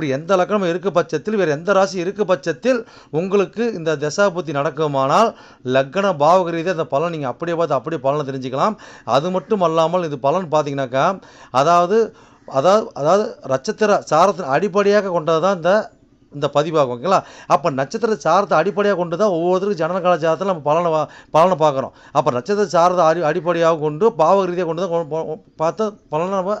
இப்படி எந்த லக்னமும் இருக்க பட்சத்தில் வேறு எந்த ராசி இருக்க பட்சத்தில் உங்களுக்கு இந்த தசாபுத்தி நடக்குமானால் லக்ன பாவக ரீதியாக அந்த பலன் நீங்கள் அப்படியே பார்த்து அப்படியே பலனை தெரிஞ்சுக்கலாம். அது மட்டும் அல்லாமல் இது பலன் பார்த்தீங்கன்னாக்கா அதாவது அதாவது அதாவது நட்சத்திர சாரத்தின் அடிப்படையாக கொண்டது தான் இந்த இந்த பதிவாகும் ஓகேங்களா? அப்போ நட்சத்திர சாரத்தை அடிப்படையாக கொண்டு தான் ஒவ்வொருத்தருக்கும் ஜனன ஜாதத்தில் நம்ம பலனை பலனை பார்க்குறோம். அப்போ நட்சத்திர சாரத்தை அடி அடிப்படையாக கொண்டு பாவ ரீதியாக கொண்டு தான் பார்த்து பலனை நம்ம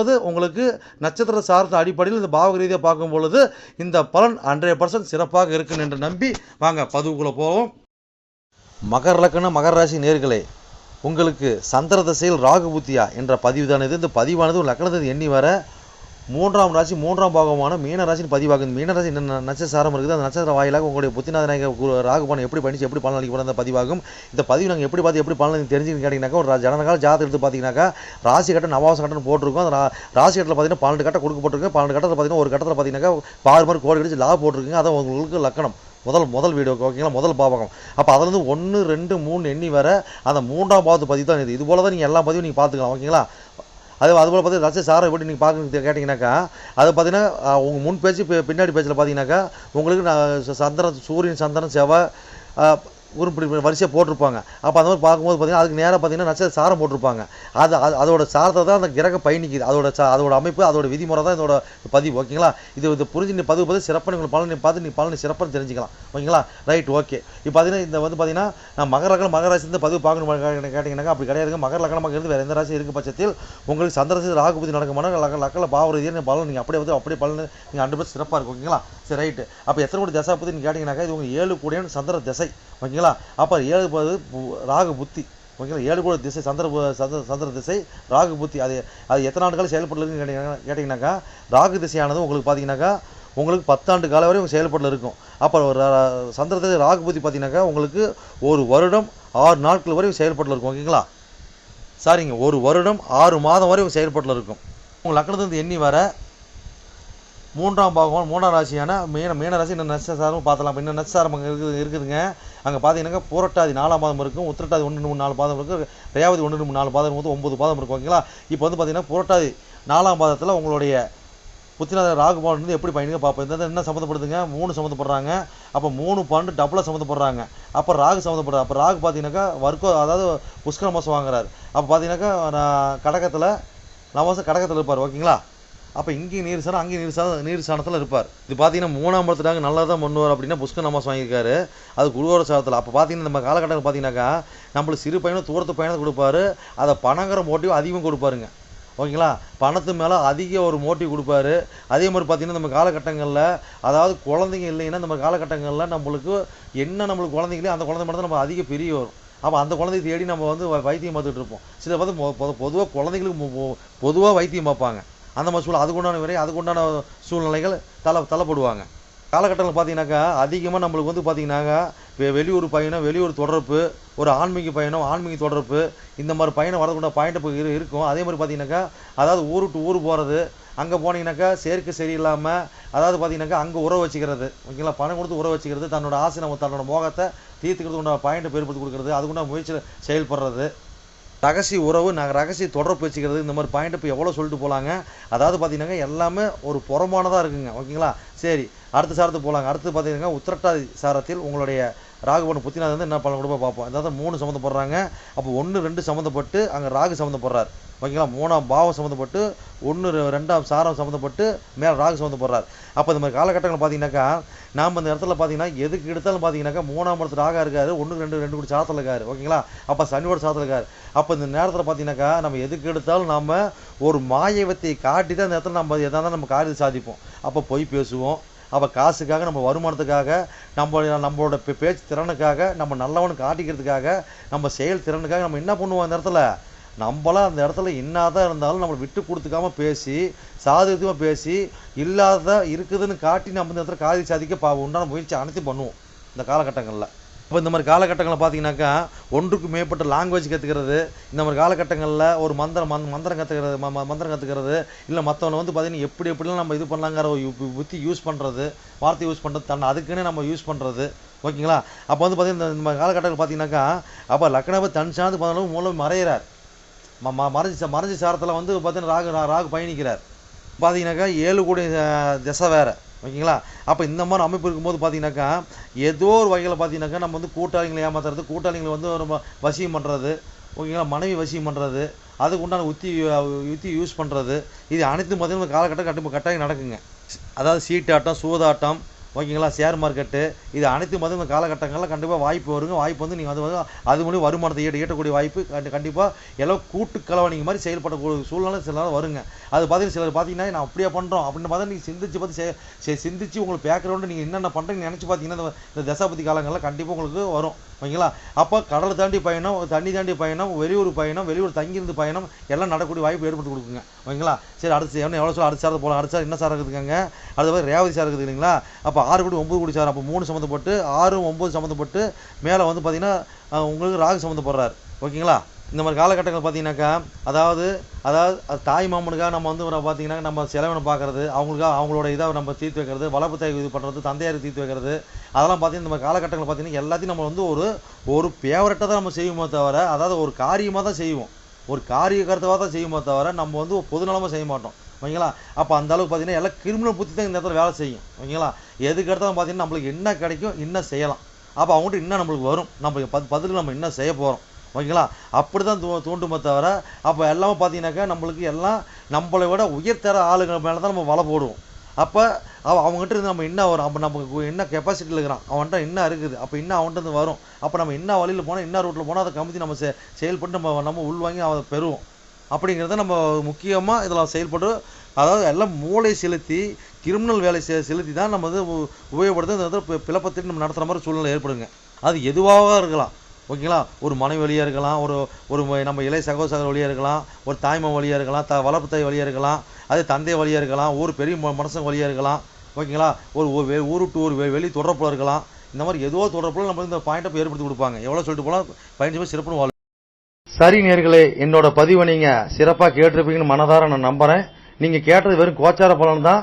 ரெண்டாவது உங்களுக்கு நட்சத்திர சார்ந்த அடிப்படையில் இந்த பாவக ரீதியாக பார்க்கும் பொழுது இந்த பலன் ஹண்ட்ரட் பர்சன்ட் சிறப்பாக இருக்கும் என்று நம்பி வாங்க பதிவுக்குள்ளே போவோம். மகர லக்கணம் மகர ராசி நேர்களே உங்களுக்கு சந்திர திசையில் ராகு புத்தியா என்ற பதிவு தான் இது? இந்த பதிவானது ஒரு லக்கணத்தை எண்ணி வர மூன்றாம் ராசி மூன்றாம் பாகமான மீனராசின்னு பதிவாகுது. மீனராசி என்ன நட்சத்திரம் இருக்குது. அந்த நட்சத்திர வாயிலாக உங்களுடைய புத்திநாத நாயக ராகு எப்படி பண்ணிச்சு எப்படி பலன் அளிக்க அந்த பதிவாகும். இந்த பதிவு நாங்கள் எப்படி பார்த்து எப்படி பலன் தெரிஞ்சுன்னு கேட்டிங்கனாக்கா ஒரு ஜனகால ஜாதகம் எடுத்து பார்த்தீங்கன்னாக்கா ராசி கட்டம் நவாச கட்டம் போட்டிருக்கோம். அந்த ராசி கட்டத்தில் பார்த்தீங்கன்னா பன்னெண்டு கட்டம் கொடுக்கப்பட்டிருக்கு பன்னெண்டு கட்டத்தில் பார்த்தீங்கன்னா ஒரு கட்டத்தில் பார்த்தீங்கன்னா பாரு மாதிரி கோடி கடிச்சு லா போட்டிருக்குங்க. அதை உங்களுக்கு லக்கணம். முதல் முதல் வீடியோ ஓகேங்களா முதல் பாவகம். அப்போ அதுலேருந்து ஒன்று ரெண்டு மூணு எண்ணி வர அந்த மூன்றாம் பாவத்து பதிவு தான் இது. இது போல தான் நீங்கள் எல்லா பதிவும் நீங்கள் பார்த்துக்கலாம் ஓகேங்களா அது அதுபோல் பார்த்து ரசி சாரை எப்படி நீங்கள் பார்க்க கேட்டிங்கனாக்கா அது பார்த்தீங்கன்னா உங்கள் முன் பேச்சு பின்னாடி பேச்சில் பார்த்தீங்கன்னாக்கா உங்களுக்கு நான் சந்திரன் சூரியன் சந்திரன் செவ்வாய் ஒரு வரிசையாக போட்டிருப்பாங்க. அப்போ அந்த மாதிரி பார்க்கும்போது பார்த்தீங்கன்னா அதுக்கு நேராக பார்த்தீங்கன்னா நட்சத்திர சாரம் போட்டிருப்பாங்க. அது அது அதோட சாரத்தை தான் அந்த கிரக பயணிக்குது. அதோட சா அதோட அமைப்பு அதோட விதிமுறை தான் இதோட பதிவு ஓகேங்களா? இது இது புரிஞ்சு நீ பதிவு பார்த்து சிறப்பாக நீங்கள் பலனை பார்த்து நீ பலனை சிறப்பாக தெரிஞ்சுக்கலாம். ஓகேங்களா? Right okay. இப்போ பார்த்தீங்கன்னா இந்த வந்து பார்த்தீங்கன்னா நான் மகர லக்னம் மகர பதிவு பார்க்கணும் கேட்டீங்க- கேட்டிங்கன்னாக்கா அப்படி கிடையாதுங்க மகர லக்னமாக இருந்து வேறு எந்த ராசி இருக்க பட்சத்தில் உங்களுக்கு சந்திரசி ராகுபதி நடக்குமானா லக்க லக்கில் பாவ ரீதியாக பலன் நீங்கள் அப்படியே வந்து அப்படியே பலன் நீங்கள் ஹண்ட்ரட் பர்சன்ட் சிறப்பாக இருக்கும் ஓகேங்களா? சரி ரைட்டு. அப்போ எத்தனை கோடி தசை பற்றி நீங்கள் கேட்டிங்கனாக்கா இது உங்கள் ஏழு கோடியான சந்திர திசை ஓகேங்களா? ஓகேங்களா? அப்போ ஏழு பது ராகு புத்தி. ஓகேங்களா? ஏழு கோடி திசை சந்திர சந்திர சந்திர திசை ராகு புத்தி. அது அது எத்தனை ஆண்டுகள் செயல்படலன்னு கேட்டிங்கன்னா கேட்டிங்கனாக்கா ராகு திசையானது உங்களுக்கு பார்த்தீங்கன்னாக்கா உங்களுக்கு பத்தாண்டு காலம் வரை உங்க இருக்கும். அப்போ ஒரு சந்திர திசை ராகு புத்தி பார்த்தீங்கன்னாக்கா உங்களுக்கு ஒரு வருடம் ஆறு நாட்கள் வரை செயல்படல இருக்கும். ஓகேங்களா? சாரிங்க. ஒரு வருடம் ஆறு மாதம் வரை செயல்பாட்டில் இருக்கும். உங்கள் லக்னத்துலேருந்து எண்ணி வர மூன்றாம் பாகம் மூணாம் ராசியான மீன மீன ராசி இன்னும் நட்சத்திரம் பார்த்தலாம். இப்போ இன்னும் நட்சத்திரம் அங்கே இருக்குது இருக்குதுங்க. அங்கே பார்த்தீங்கன்னாக்கா புரட்டாதி நாலாம் பாதம் இருக்கும் உத்திரட்டாதி ஒன்று மூணு நாலு பாதம் இருக்குது ரேவதி ஒன்று மூணு நாலு பாதம் வந்து ஒம்பது பாதம் இருக்கும் ஓகேங்களா? இப்போ வந்து பார்த்தீங்கன்னா புரட்டாதி நாலாம் பாதத்தில் உங்களுடைய புத்திநாத ராகு பவன் வந்து எப்படி பயணிங்க பார்ப்போம்? இந்த என்ன சம்மந்தப்படுதுங்க? மூணு சம்மந்தப்படுறாங்க. அப்போ மூணு பாண்டு டபுளாக சம்மந்தப்படுறாங்க. அப்போ ராகு சம்மந்தப்படுறாரு அப்போ ராகு பார்த்தீங்கன்னாக்கா வர்க்கோ அதாவது புஷ்கர மாதம் வாங்குறாரு. அப்போ பார்த்தீங்கன்னாக்கா நான் கடகத்தில் நவாசம் கடகத்தில் இருப்பார் ஓகேங்களா? அப்போ இங்கேயும் நீர் சாணம் அங்கேயும் நீர் சாணம் நீர் சாணத்தில் இருப்பார். இது பார்த்தீங்கன்னா மூணாம் படத்துட்டாங்க நல்லா தான் பண்ணுவார் அப்படின்னா புஷ்கர் நமாஸ் வாங்கியிருக்காரு அது குருவோர சாதத்தில். அப்போ பார்த்தீங்கன்னா நம்ம காலகட்டத்தில் பார்த்தீங்கன்னாக்கா நம்மளுக்கு சிறு பையனும் தூரத்து பயணத்தை கொடுப்பாரு. அதை பணங்கிற மோட்டிவ் அதிகம் கொடுப்பாருங்க. ஓகேங்களா? பணத்து மேலே அதிக ஒரு மோட்டிவ் கொடுப்பாரு. அதே மாதிரி பார்த்தீங்கன்னா நம்ம காலகட்டங்களில் அதாவது குழந்தைங்க இல்லைன்னா நம்ம காலகட்டங்களில் நம்மளுக்கு என்ன நம்மளுக்கு குழந்தைங்களே அந்த குழந்தை மட்டும் தான் நம்ம அதிக பெரிய வரும். அப்போ அந்த குழந்தைய தேடி நம்ம வந்து வைத்தியம் பார்த்துட்டு இருப்போம். சில பார்த்து பொதுவாக குழந்தைங்களுக்கு பொதுவாக வைத்தியம் பார்ப்பாங்க. அந்த மாதிரி சூழல் அதுக்குண்டான விரை அதுக்குண்டான சூழ்நிலைகள் தலை தள்ளப்படுவாங்க காலகட்டத்தில் பார்த்தீங்கன்னாக்கா அதிகமாக நம்மளுக்கு வந்து பார்த்தீங்கன்னாக்கா வெ- வெளியூர் பயணம் வெளியூர் தொடர்பு ஒரு ஆன்மீக பயணம் ஆன்மீக தொடர்பு இந்த மாதிரி பயணம் வரதுக்குண்ட பாயிண்ட் இரு இருக்கும். அதே மாதிரி பார்த்தீங்கன்னாக்கா அதாவது ஊர் விட்டு ஊர் போகிறது அங்கே போனீங்கன்னாக்கா சேர்க்கை சரியில்லாமல் அதாவது பார்த்தீங்கன்னாக்கா அங்கே உறவு வச்சுக்கிறது ஓகேங்களா? பணம் கொடுத்து உறவு வச்சுக்கிறது தன்னோட ஆசை நம்ம தன்னோட மோகத்தை தீர்த்துக்கிறது உண்டான பாயிண்ட்டை பெருப்படுத்தி கொடுக்குறது அதுக்குண்டான முயற்சியில் செயல்படுறது. ரகசிய உறவு நாங்கள் ரகசிய தொடர்பு வச்சுக்கிறது இந்த மாதிரி பாயிண்ட் இப்போ எவ்வளோ சொல்லிட்டு போகலாங்க அதாவது பார்த்தீங்கன்னா எல்லாமே ஒரு புறமானதாக இருக்குங்க. ஓகேங்களா? சரி அடுத்த சாரத்துக்கு போகலாங்க அடுத்து பார்த்தீங்கன்னா உத்திரட்டாதி சாரத்தில் உங்களுடைய ராகுபோன் புத்திநாதன் வந்து என்ன பலன் கொடுப்பா பார்ப்போம். அதாவது மூணு சம்மந்தப்படுறாங்க. அப்போ ஒன்று ரெண்டு சம்மந்தப்பட்டு அங்கே ராகு சம்மந்தப்படுறார். ஓகேங்களா? மூணாம் பாவம் சம்மந்தப்பட்டு ஒன்று ரெண்டாம் சாரம் சம்மந்தப்பட்டு மேலே ராகு சம்மந்தப்படுறார். அப்போ இந்த மாதிரி காலகட்டங்கள் பார்த்தீங்கன்னாக்கா நாம் இந்த இடத்துல பார்த்தீங்கன்னா எதுக்கு எடுத்தாலும் பார்த்தீங்கன்னாக்கா மூணாம் இடத்துல ராகா இருக்காரு ஒன்று ரெண்டு ரெண்டு கூட சாத்தில் இருக்காரு. ஓகேங்களா? அப்போ சனியோட சாத்தில் இருக்காரு. அப்போ இந்த நேரத்தில் பார்த்தீங்கன்னாக்கா நம்ம எதுக்கு எடுத்தாலும் நாம் ஒரு மாயவத்தை காட்டி தான் இந்த இடத்துல நம்ம எதாக இருந்தாலும் நம்ம காரியத்தை சாதிப்போம். அப்போ போய் பேசுவோம். அப்போ காசுக்காக நம்ம வருமானத்துக்காக நம்ம நம்மளோட பே- பேச்சு திறனுக்காக நம்ம நல்லவனு காட்டிக்கிறதுக்காக நம்ம செயல் திறனுக்காக நம்ம என்ன பண்ணுவோம் அந்த இடத்துல? நம்மளாம் அந்த இடத்துல இன்னாதான் இருந்தாலும் நம்மளை விட்டு கொடுத்துக்காம பேசி சாதுரியமாக பேசி இல்லாத இருக்குதுன்னு காட்டி நம்ம இந்த இடத்துல காதி சாதிக்க பா உண்டான முயற்சி அனைத்தும் பண்ணுவோம். இந்த காலகட்டங்களில். இப்போ இந்த மாதிரி காலகட்டங்களில் பார்த்தீங்கன்னாக்கா ஒன்றுக்கு மேற்பட்ட லாங்குவேஜ் கற்றுக்கிறது இந்த மாதிரி காலகட்டங்களில் ஒரு மந்திரம் மந் மந்திரம் கற்றுக்கிறது ம ம- மந்திரம் கற்றுக்கிறது இல்லை மற்றவனை வந்து பார்த்தீங்கன்னா எப்படி எப்படிலாம் நம்ம இது பண்ணலாங்கிற ஒரு புத்தி யூஸ் பண்ணுறது வார்த்தை யூஸ் பண்ணுறது தன் அதுக்குன்னே நம்ம யூஸ் பண்ணுறது ஓகேங்களா? அப்போ வந்து பார்த்தீங்கன்னா இந்த காலகட்டங்கள் காலகட்டத்தில் பார்த்தீங்கன்னாக்கா அப்போ லக்னவை தன் சார்ந்து பதினாலும் மூலம் மறையிறார். ம ம- மறைஞ்சி ச- மறைஞ்ச சாரத்தில் வந்து பார்த்தீங்கன்னா ராகு ராகு பயணிக்கிறார். பார்த்தீங்கன்னாக்கா ஏழு கோடி திசை வேறு. ஓகேங்களா? அப்போ இந்த மாதிரி அமைப்பு இருக்கும்போது பார்த்தீங்கன்னாக்கா ஏதோ ஒரு வகையில் பார்த்தீங்கன்னாக்கா நம்ம வந்து கூட்டாளிங்களை ஏமாத்துறது கூட்டாளிங்களை வந்து நம்ம வசியம் பண்ணுறது ஓகேங்களா? மனைவி வசியம் பண்ணுறது அதுக்கு உண்டான உத்தி உத்தி யுத்தி யூஸ் பண்ணுறது இது அனைத்து பார்த்தீங்கன்னா காலகட்டம் கட்டு கட்டாயம் நடக்குங்க. அதாவது சீட்டாட்டம் சூதாட்டம் ஓகேங்களா? ஷேர் மார்க்கெட்டு இது அனைத்து மதம் இந்த காலகட்டங்களில் கண்டிப்பாக வாய்ப்பு வருங்க. வாய்ப்பு வந்து நீங்கள் அது வந்து அது மூலியம் வருமானத்தை ஈட்ட ஈட்டக்கூடிய வாய்ப்பு கண்டி கண்டிப்பாக எல்லாம் கூட்டு கலவணிங்க மாதிரி செயல்படக்கூடிய சூழ்நிலை சில நேரம் வருங்க. அது பார்த்தீங்கன்னா சிலர் பார்த்தீங்கன்னா நான் அப்படியே பண்ணுறோம் அப்படின்னு பார்த்தா நீங்கள் சிந்திச்சு பார்த்து சிந்திச்சு உங்களுக்கு பேக்ரவுண்டு நீங்கள் என்னென்ன பண்ணுறீங்க நினச்சி பார்த்தீங்கன்னா இந்த- இந்த தசாபதி காலங்களில் கண்டிப்பாக உங்களுக்கு வரும். ஓகேங்களா? அப்போ கடலை தாண்டி பயணம் தண்ணி தாண்டி பயணம் வெளியூர் பயணம் வெளியூர் தங்கியிருந்து பயணம் எல்லாம் நடக்கூடிய வாய்ப்பு ஏற்பட்டு கொடுக்குங்க. ஓகேங்களா? சரி அடுத்து என்ன எவ்வளோ சொல்ல அடுத்த சாரத்தை போகலாம் அடுத்த சார் என்ன சார் இருக்குதுங்க அடுத்த மாதிரி ரேவதி சார் இருக்குது இல்லைங்களா? அப்போ ஆறு கோடி ஒம்பது கோடி சார். அப்போ மூணு சம்மந்தப்பட்டு ஆறு ஒம்பது சம்மந்தப்பட்டு மேலே வந்து பார்த்தீங்கன்னா உங்களுக்கு ராகு சம்மந்தப்படுறாரு. ஓகேங்களா? இந்த மாதிரி காலகட்டங்கள் பார்த்தீங்கன்னாக்கா அதாவது அதாவது அது தாய் மாமனுக்காக நம்ம வந்து பார்த்தீங்கன்னா நம்ம செலவினை பார்க்கறது அவங்களுக்காக அவங்களோட இதை நம்ம தீர்த்து வைக்கிறது வளர்ப்பு தாய் இது பண்ணுறது தந்தையார் தீர்த்து வைக்கிறது அதெல்லாம் பார்த்தீங்கன்னா இந்த மாதிரி காலகட்டங்கள் பார்த்தீங்கன்னா எல்லாத்தையும் நம்ம வந்து ஒரு ஒரு ஃபேவரட்டாக தான் நம்ம செய்வோமே தவிர அதாவது ஒரு காரியமாக தான் செய்வோம். ஒரு காரிய கருத்தவாக தான் செய்யுமே தவிர நம்ம வந்து பொதுநலமாக செய்ய மாட்டோம். ஓகேங்களா? அப்போ அந்த அளவுக்கு பார்த்தீங்கன்னா எல்லாம் கிரிமினல் புத்தி தான் இந்த இடத்துல வேலை செய்யும். ஓகேங்களா? எதுக்கு எடுத்தாலும் பார்த்தீங்கன்னா நம்மளுக்கு என்ன கிடைக்கும் என்ன செய்யலாம். அப்போ அவங்ககிட்ட இன்னும் நம்மளுக்கு வரும். நம்மளுக்கு பத் பதிலுக்கு நம்ம என்ன செய்ய போகிறோம் ஓகேங்களா? அப்படி தான் தூ தூண்டுமே தவிர அப்போ எல்லாமே பார்த்தீங்கன்னாக்கா நம்மளுக்கு எல்லாம் நம்மளை விட உயர்த்தர ஆளுங்க மேலே தான் நம்ம வலை போடுவோம். அப்போ அவ அவங்ககிட்ட இருந்து நம்ம என்ன வரும்? அப்போ நமக்கு என்ன கெப்பாசிட்டியில் இருக்கிறான்? அவன்கிட்ட என்ன இருக்குது? அப்போ என்ன அவன்கிட்ட இருந்து வரும். அப்போ நம்ம என்ன வழியில் போனால் என்ன ரூட்டில் போனால் அதை கமுத்தி நம்ம செ செயல்பட்டு நம்ம நம்ம உள்வாங்கி அதை பெறுவோம். அப்படிங்கிறத நம்ம முக்கியமாக இதில் செயல்பட்டு அதாவது எல்லாம் மூளை செலுத்தி கிரிமினல் வேலை செ செலுத்தி தான் நம்ம வந்து உ- உபயோகப்படுத்தி பிளப்பத்திட்டு நம்ம நடத்துகிற மாதிரி சூழ்நிலை ஏற்படுங்க. அது எதுவாக இருக்கலாம். ஓகேங்களா? ஒரு மனைவி வழியாக இருக்கலாம் ஒரு ஒரு நம்ம இளைய சகோதர சகோதர வழியாக இருக்கலாம் ஒரு தாய்மை வழியாக இருக்கலாம் த வளர்ப்பு தாய் வழியாக இருக்கலாம் அது தந்தை வழியாக இருக்கலாம் ஒரு பெரிய ம- வழியாக இருக்கலாம் ஓகேங்களா? ஒரு ஊர் வெ- ஒரு வெ- வெளி தொடர்பில் இருக்கலாம். இந்த மாதிரி ஏதோ தொடர்பில் நம்ம இந்த பாயிண்ட்டை ஏற்படுத்தி கொடுப்பாங்க. எவ்வளோ சொல்லிட்டு போனால் பதினஞ்சு போய் சிறப்புன்னு வாழ் சரி நேர்களே என்னோட பதிவை நீங்கள் சிறப்பாக கேட்டிருப்பீங்கன்னு மனதார நான் நம்புகிறேன் நீங்கள் கேட்டது வெறும் கோச்சார பலன் தான்.